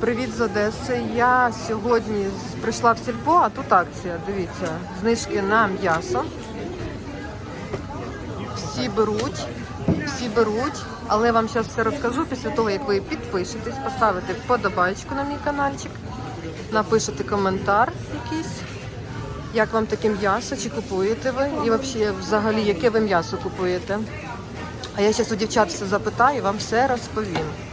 Привіт з Одеси. Я сьогодні прийшла в сільпо, а тут акція. Дивіться, знижки на м'ясо. Всі беруть, всі беруть, але вам зараз все розкажу після того, як ви підпишетесь, поставите вподобайку на мій каналчик, напишете коментар якийсь. Як вам таке м'ясо, чи купуєте ви? І взагалі, взагалі, яке ви м'ясо купуєте? А я зараз у дівчат все запитаю, вам все розповім.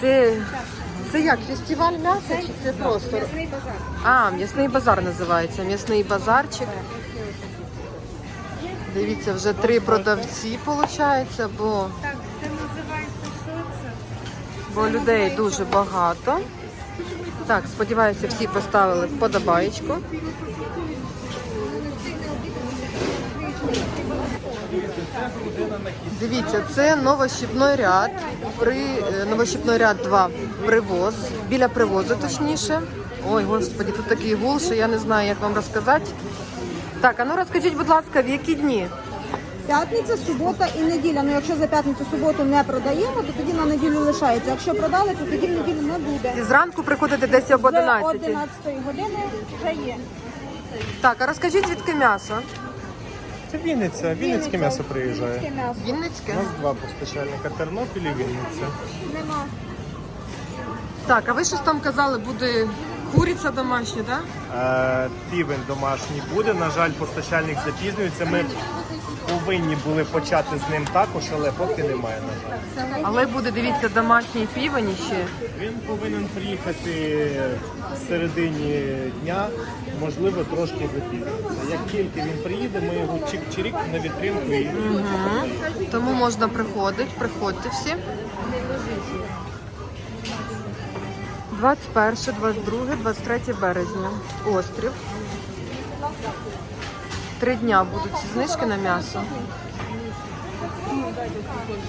Це, це як, фестиваль м'яса чи це просто? М'ясний базар. А, м'ясний базар називається. М'ясний базарчик. Дивіться, вже три продавці, виходить, бо, Так, це називається що це? бо людей дуже багато. Так, сподіваюся, всі поставили вподобаєчку. Дивіться, це новощіпний ряд. При е, новощіпний ряд 2 привоз. Біля привозу, точніше. Ой, господі, тут такий гул, що я не знаю, як вам розказати. Так, а ну розкажіть, будь ласка, в які дні? П'ятниця, субота і неділя. Ну якщо за п'ятницю суботу не продаємо, то тоді на неділю лишається. Якщо продали, то тоді в неділю не буде. І зранку приходите десь об З 11. 11 години вже є. Так, а розкажіть, звідки м'ясо? Це Вінниця, Вінницьке м'ясо приїжджає. М'ясо. Вінницьке. У нас два постачальника Тернопіль і Вінниця. Нема. Так, а ви щось там казали, буде куриця домашня, так? Е, півень домашній буде. На жаль, постачальник запізнюється. Ми повинні були почати з ним також, але поки немає. На жаль. Але буде, дивіться, домашній півень ще. Він повинен приїхати в середині дня, можливо, трошки запізниться. Як тільки він приїде, ми його чик-чирік на вітринку і Тому можна приходити, приходьте всі. 21, 22, 23 березня. Острів. Три дня будуть ці знижки на м'ясо.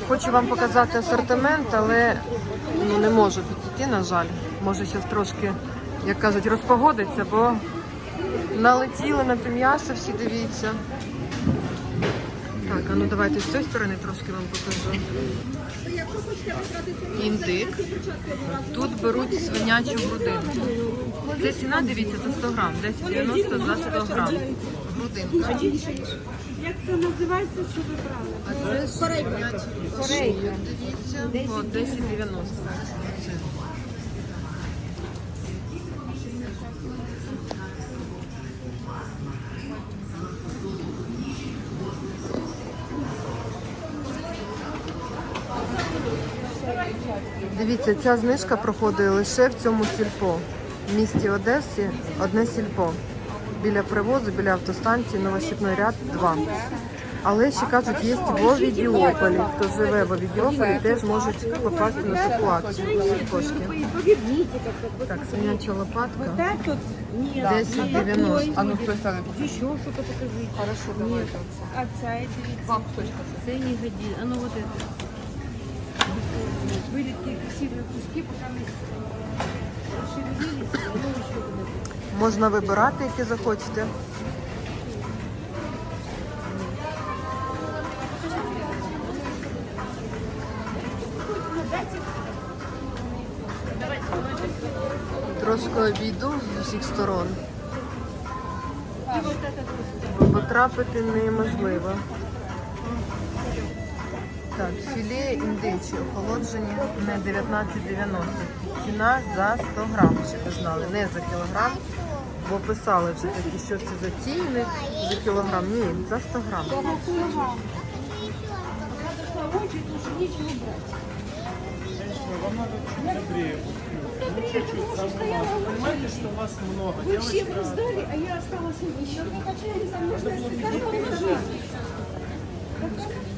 Хочу вам показати асортимент, але ну, не можу підійти, на жаль. Може, зараз трошки, як кажуть, розпогодиться, бо налетіли на те м'ясо, всі дивіться. Так, а ну давайте з цієї сторони трошки вам покажу. Індик. Тут беруть свинячу грудинку. Це ціна, дивіться, за 100 грам. 10,90 за 100 грам. Грудинка. Як це називається, що ви брали? А це свинячий шия, дивіться, по 10,90. Дивіться, ця знижка проходить лише в цьому сільпо. В місті Одесі одне сільпо. Біля привозу, біля автостанції Новощіпний ряд 2. Але ще кажуть, є в Овідіополі. Хто живе в Овідіополі, теж можуть попасти на таку акцію. Кошки. Так, свиняча лопатка. так тут? 10,90. А ну с той стороны. Еще что-то покажите. Хорошо, давай. А ця, дивіться. Два кусочка. Це не годин. А ну вот это Были такие красивые куски, пока мы шевелились, оно еще будет. Можна вибирати, які захочете. Трошки обійду з усіх сторон. Бо потрапити неможливо. Так, філе індичі охолоджені не 19,90. Ціна за 100 грам, щоб ви знали, не за кілограм. Бо писали вже такі, що це за ціни за кілограм. Ні, за 100 грам. вам надо добрее. Ну, чуть-чуть. Понимаете, что вас много. Вы всем раздали, а я осталась еще.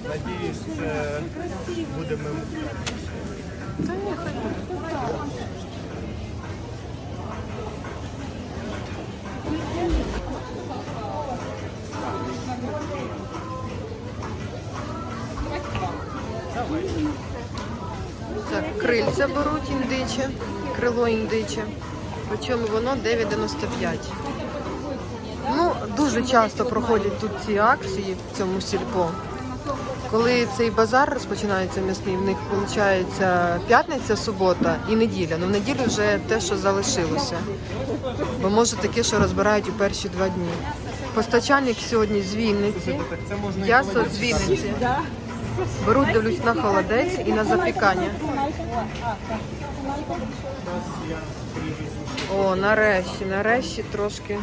Надіюсь, це будемо Так, крильця беруть індиче, крило індиче. Причому воно 9,95. Ну, дуже часто проходять тут ці акції в цьому сільпо. Коли цей базар розпочинається м'ясний, в них виходить п'ятниця, субота і неділя. Ну в неділю вже те, що залишилося. Бо може таке, що розбирають у перші два дні. Постачальник сьогодні з Вінниці. М'ясо з Вінниці. Беруть, дивлюсь на холодець і на запікання. О, нарешті, нарешті трошки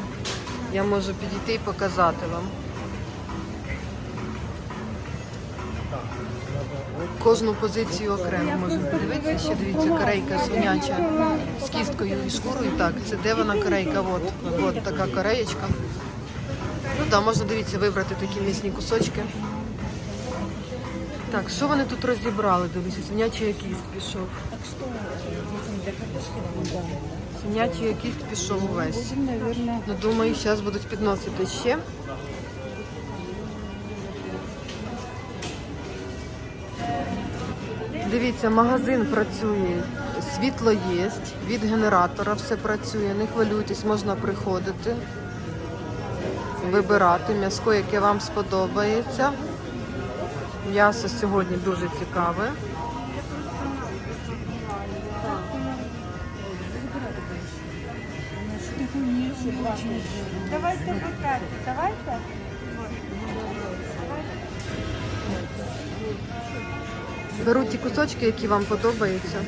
я можу підійти і показати вам. Кожну позицію окремо можна подивитися. Ще дивіться, корейка свиняча з кісткою і шкурою. Так, це де вона корейка? От, от така кореєчка. Ну так, можна дивіться, вибрати такі м'ясні кусочки. Так, що вони тут розібрали? Дивіться, свинячий якийсь пішов. Свинячий якийсь пішов увесь. Ну, думаю, зараз будуть підносити ще. Дивіться, магазин працює, світло є, від генератора все працює, не хвилюйтесь, можна приходити, вибирати м'яско, яке вам сподобається. М'ясо сьогодні дуже цікаве. Давайте викати, давайте. Беруть ті кусочки, які вам подобаються.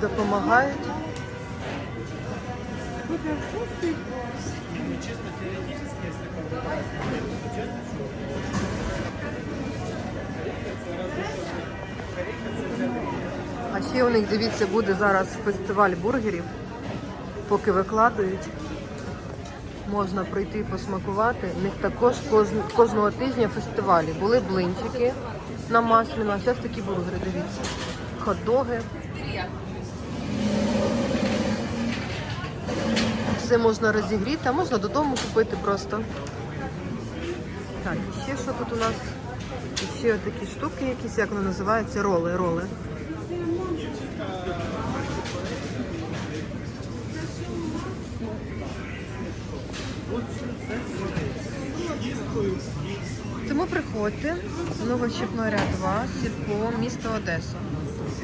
Допомагають. А ще у них, дивіться, буде зараз фестиваль бургерів. Поки викладають, можна прийти посмакувати. У них також кожн- кожного тижня фестивалі. Були блинчики на масляно, а зараз такі бургери, дивіться. Хот-доги. Все можна розігріти, а можна додому купити просто. Так, і ще що тут у нас? І ще такі штуки якісь, як вони називаються, роли, роли. Тому приходьте, Новощипний ряд 2, сільпо, місто Одеса.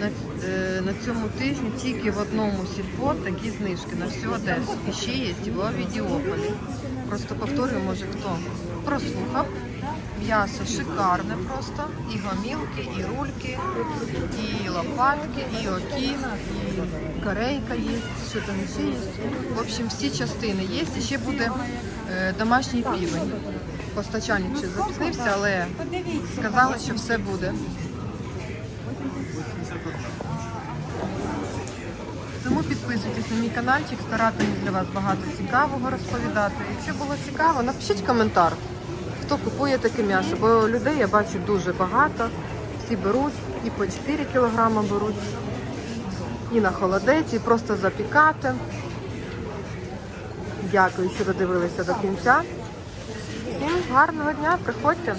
На, е, на цьому тижні тільки в одному сільпо такі знижки на всю Одесу. І ще є в Авідіополі. Просто повторюю, може хто прослухав. М'ясо шикарне просто. І гомілки, і рульки, і лопатки, і окіс, і корейка є, що там ще є. В общем, всі частини є. І ще буде домашній півень. Постачальник ще запізнився, але сказали, що все буде. Тому підписуйтесь на мій каналчик, старатимусь для вас багато цікавого розповідати. Якщо було цікаво, напишіть коментар, хто купує таке м'ясо, бо людей я бачу дуже багато. Всі беруть і по 4 кілограма беруть, і на холодець, і просто запікати. Дякую, що додивилися до кінця. Всім гарного дня, приходьте.